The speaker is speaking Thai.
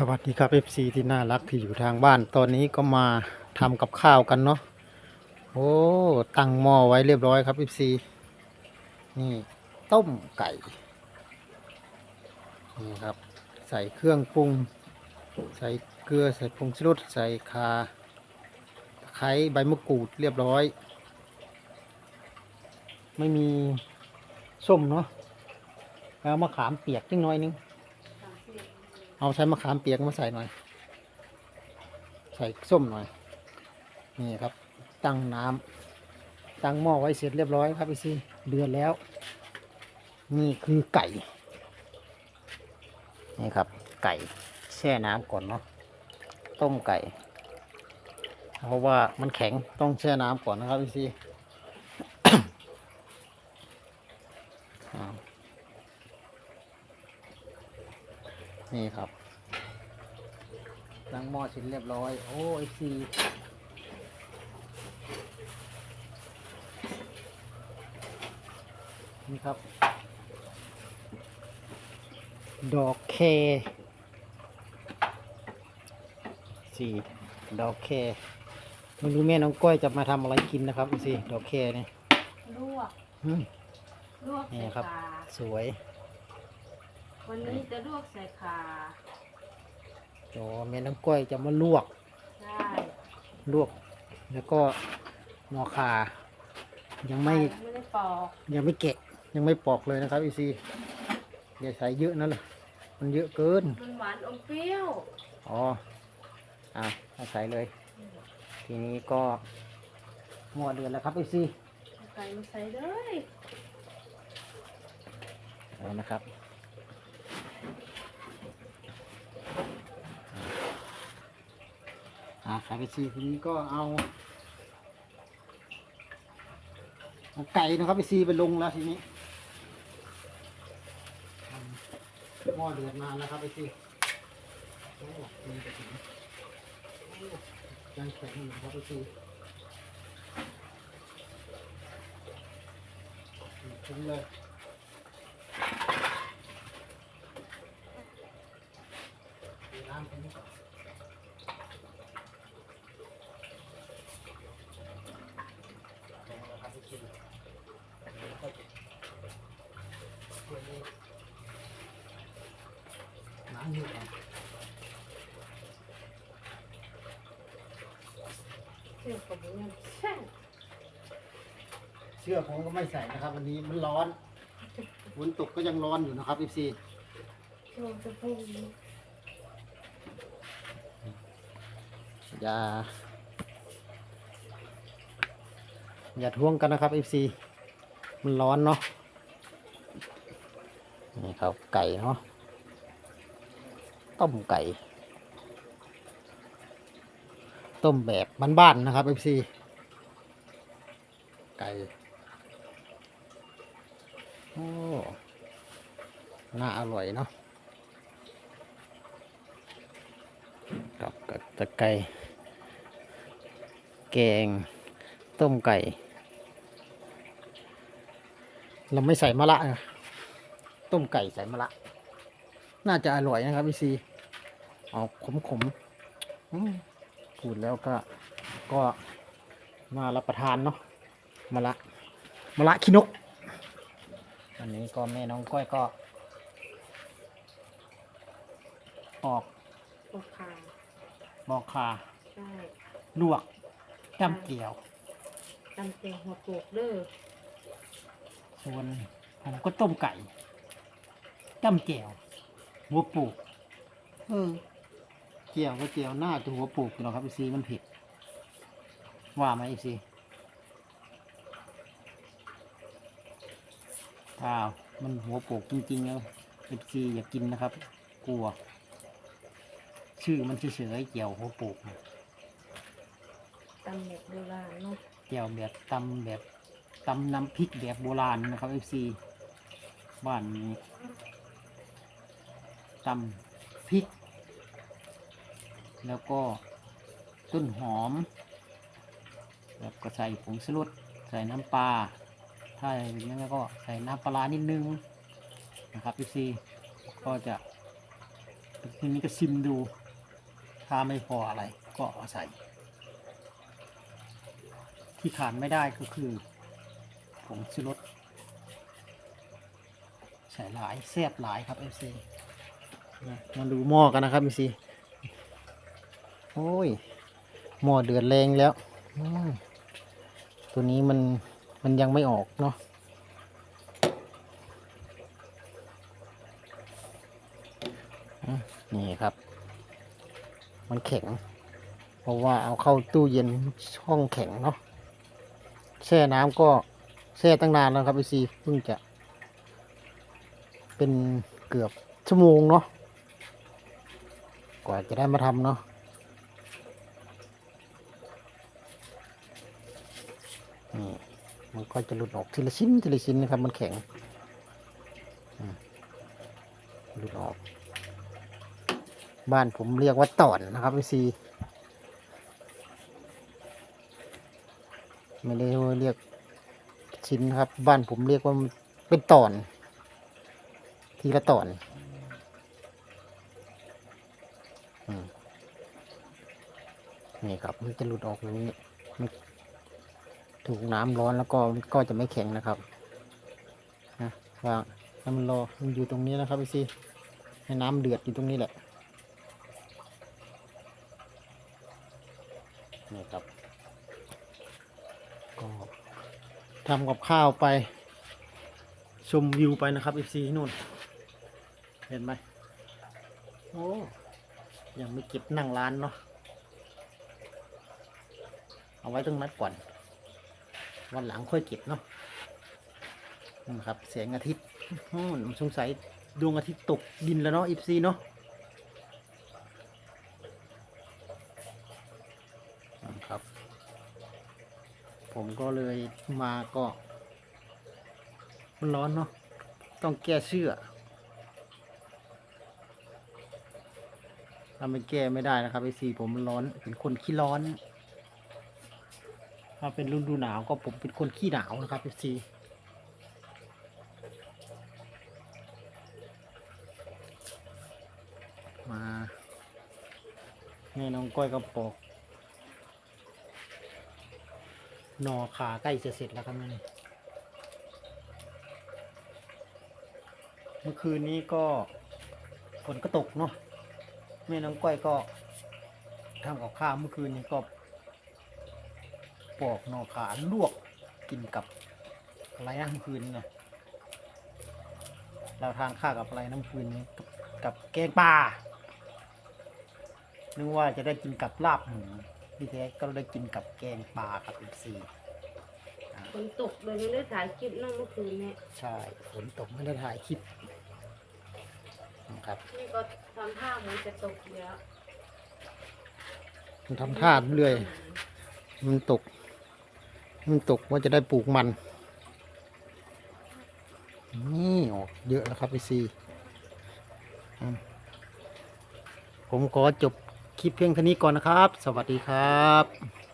สวัสดีครับ FC ที่น่ารักที่อยู่ทางบ้าน ตอนนี้ก็มาทำกับข้าวกันเนาะโอ้ตั้งหม้อไว้เรียบร้อยครับ FC นี่ต้มไก่นี่ครับ ใส่เครื่องปรุง ใส่เกลือใส่ผงชูรสใส่คาตะไคร้ใบมะกรูดเรียบร้อย ไม่มีส้มเนาะแล้วมะขามเปียกนิดหน่อยนึง เอาใช้มะขามเปียกมาใส่หน่อย ใส่ส้มหน่อย นี่ครับ ตั้งน้ำตั้งหม้อไว้เสร็จเรียบร้อยครับพี่ซีเดือดแล้ว นี่คือไก่ นี่ครับ ไก่แช่น้ำก่อนเนาะ ต้มไก่ เพราะว่ามันแข็งต้องแช่น้ำก่อนนะครับพี่ซี นี่ครับตั้งหม้อชิ้นเรียบร้อย โอ้ไอซีนี่ครับ ดอกเคสี่ดอกเคไม่รู้แม่น้องก้อยจะมาทำอะไรกินนะครับดูสิดอกเคเนี่ยลวกอืมลวกนี่ใส่ครับขาสวย วันนี้จะลวกใส่ขาโอ้แม่น้องก้อยจะมาลวก ใช่ลวก แล้วก็หมอคายังไม่ไม่ได้ปอกยังไม่แกะ ยังไม่ปอกเลยนะครับอีซีอย่าใส่เยอะนั่นเลยมันเยอะเกิน มันหวานอมเปรี้ยว อ๋อ อะเอาใส่เลย ทีนี้ก็หม้อเดือดแล้วครับอีซีเอาไก่มาใส่เลยเอานะครับ อ่าครับอีซีทีนี้ก็เอาเอาไก่นะครับอีซีไปลงแล้วทีนี้หม้อเดือดนานะครับอีซีโอ้มีกระถิ่นโอ้ยังแข็งอยู่นะครับอีซีทิ้งเลยน้ำตรงนี้ก่อนลงแล้วครับพี่คิวแล้วก็เดี๋ยวนี้น้ำ อยู่ก่อนเปรี้ยวกับมันแช่งเชื่อผมก็ไม่ใส่นะครับ วันนี้มันร้อนฝนตกก็ยังร้อนอยู่นะครับพี่ซีช่วงจะพุ่งนี้อย่า อย่าท่วงกันนะครับเอฟซีมันร้อนเนาะนี่ครับไก่เนาะ ต้มไก่ ต้มแบบบ้านๆนะครับเอฟซีไก่โอ้น่าอร่อยเนาะกับกับตะไก่แกง ต้มไก่ เราไม่ใส่มะระนะต้มไก่ใส่มะระ น่าจะอร่อยนะครับพี่ซีเอาขมขมๆอืมพูดแล้วก็ ก็มารับประทานเนาะมะระมะระขี้นกอันนี้ก็แม่น้องก้อยก็ ออกปอกขาบอกคาใช่ลวกจำเกี่ยวตำเตียงหัวโปกเด้อส่วนผมก็ต้มไก่จ้ำแจ่ว หัวปลูกเออเจียวก็เจียวหน้าจะหัวปลูกอยู่หรอกครับอีซีมันผิด ว่าไหมอีซีถ้ามันหัวปลูกจริงๆแล้วอีซีอย่ากินนะครับ กลัว ชื่อมันเฉยๆเจียวหัวปลูกนะตำแบบโบราณเนาะเจียวแบบตำแบบตำน้ำพริกแบบโบราณนะครับ FC บ้านนี้ ตำพริก แล้วก็ต้นหอม แล้วก็ใส่ผงชูรสใส่น้ำปลา ถ้าอย่างนั้นก็ใส่น้ำปลานิดนึงนะครับ FC ก็จะทีนี้ก็ซิมดู ถ้าไม่พออะไรก็เอาใส่ ที่ขาดไม่ได้ก็คือผงชูรสใส่หลายแซ่บหลายครับเอฟซี มาดูหม้อกันนะครับเอฟซีโอ้ยหม้อเดือดแรงแล้ว ตัวนี้มันมันยังไม่ออกเนาะอะนี่ครับ มันแข็ง เพราะว่าเอาเข้าตู้เย็นช่องแข็งเนาะแช่น้ำก็แช่ตั้งนานแล้วครับพี่ซีเพิ่งจะ เป็นเกือบชั่วโมงเนาะ กว่าจะได้มาทำเนาะนี่มันก็จะหลุดออกทีละชิ้นทีละชิ้นนะครับ มันแข็งหลุดออก บ้านผมเรียกว่าต่อนนะครับพี่ซีไม่ได้เรียกชิ้นนะครับ บ้านผมเรียกว่าเป็นต่อน ทีละต่อนอม นี่ครับ มันจะหลุดออกอย่างนี้มันถูกน้ำร้อนแล้วก็มันก็จะไม่แข็งนะครับนะวางให้มันรอมันอยู่ตรงนี้นะครับพี่ซีให้น้ำเดือดอยู่ตรงนี้แหละนี่ครับก็ทำกับข้าวไป ชมวิวไปนะครับ FC นู่น เห็นไหมโอ้ ยังไม่เก็บนั่งร้านเนาะเอาไว้ตรงนั้นก่อน วันหลังค่อยเก็บเนาะนะครับแสงอาทิตย์สงสัยดวงอาทิตย์ตกดินแล้วเนาะ FC เนาะนะครับ ผมก็เลยมาก็มันร้อนเนาะต้องแก้เสื้อ ถ้าไม่แก้ไม่ได้นะครับไอซีผมมันร้อน เป็นคนขี้ร้อน ถ้าเป็นฤดูหนาวก็ผมเป็นคนขี้หนาวนะครับไอซีมาแม่น้องก้อยก็ปอกหนอขาใกล้จะเสร็จแล้วครับนี่เมื่อคืนนี้ก็ฝนก็ตกเนาะ แม่น้องก้อยก็ทำกับข้าวเมื่อคืนนี้ก็ปอกหนอขาลวกกินกับอะไรนะเมื่อคืนนี้นะเราทานข้าวกับอะไรน้ำคืนนี้กับกับแกงปลานึกว่าจะได้กินกับลาบหมูที่แท้ก็ได้กินกับแกงปลากับอีกสี่ฝนตกเลยไม่ได้ถ่ายคลิปนั่งเมื่อคืนเนี่ยใช่ฝนตกไม่ได้ถ่ายคลิป นะครับนี่ก็ทำท่าเหมือนจะตกเยอะมันทำท่าเรื่อย มันตก มันตกว่าจะได้ปลูกมัน นี่ออกเยอะแล้วครับพี่ซีอืมผมขอจบคลิปเพียงเท่านี้ก่อนนะครับ สวัสดีครับ